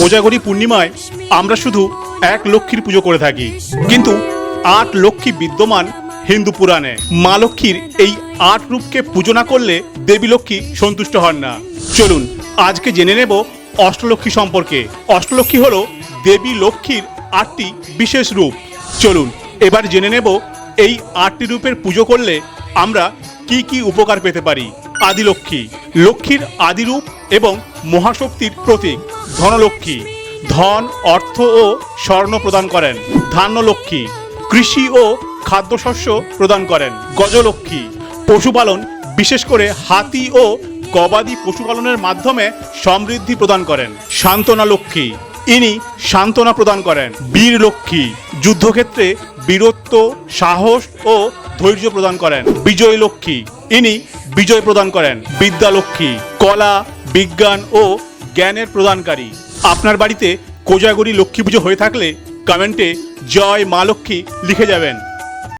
কোজাগরী পূর্ণিমায় আমরা শুধু এক লক্ষ্মীর পুজো করে থাকি। কিন্তু আট লক্ষ্মী বিদ্যমান হিন্দু পুরাণে মা লক্ষ্মীর এই আট রূপকে পুজো না করলে দেবী লক্ষ্মী সন্তুষ্ট হন না। চলুন, আজকে জেনে নেব অষ্টলক্ষ্মী সম্পর্কে। অষ্টলক্ষ্মী হল দেবী লক্ষ্মীর আটটি বিশেষ রূপ। চলুন, এবার জেনে নেব এই আটটি রূপের পুজো করলে আমরা কি কি উপকার পেতে পারি। আদিলক্ষ্মী, লক্ষ্মীর আদিরূপ এবং মহাশক্তির প্রতীক। ধনলক্ষ্মী। ধন, অর্থ ও স্বর্ণ প্রদান করেন। ধান্যলক্ষ্মী, কৃষি ও খাদ্যশস্য প্রদান করেন। গজলক্ষ্মী, পশুপালন, বিশেষ করে হাতি ও গবাদি পশুপালনের মাধ্যমে সমৃদ্ধি প্রদান করেন। সান্ত্বনা লক্ষ্মী ইনি সান্ত্বনা প্রদান করেন। বীর লক্ষ্মী যুদ্ধক্ষেত্রে বীরত্ব, সাহস ও ধৈর্য প্রদান করেন। বিজয় লক্ষ্মী ইনি বিজয় প্রদান করেন। বিদ্যালক্ষ্মী, কলা, বিজ্ঞান ও জ্ঞানের প্রদানকারী। আপনার বাড়িতে কোজাগরি লক্ষ্মী পুজো হয়ে থাকলে কমেন্টে জয় মা লক্ষ্মী লিখে যাবেন।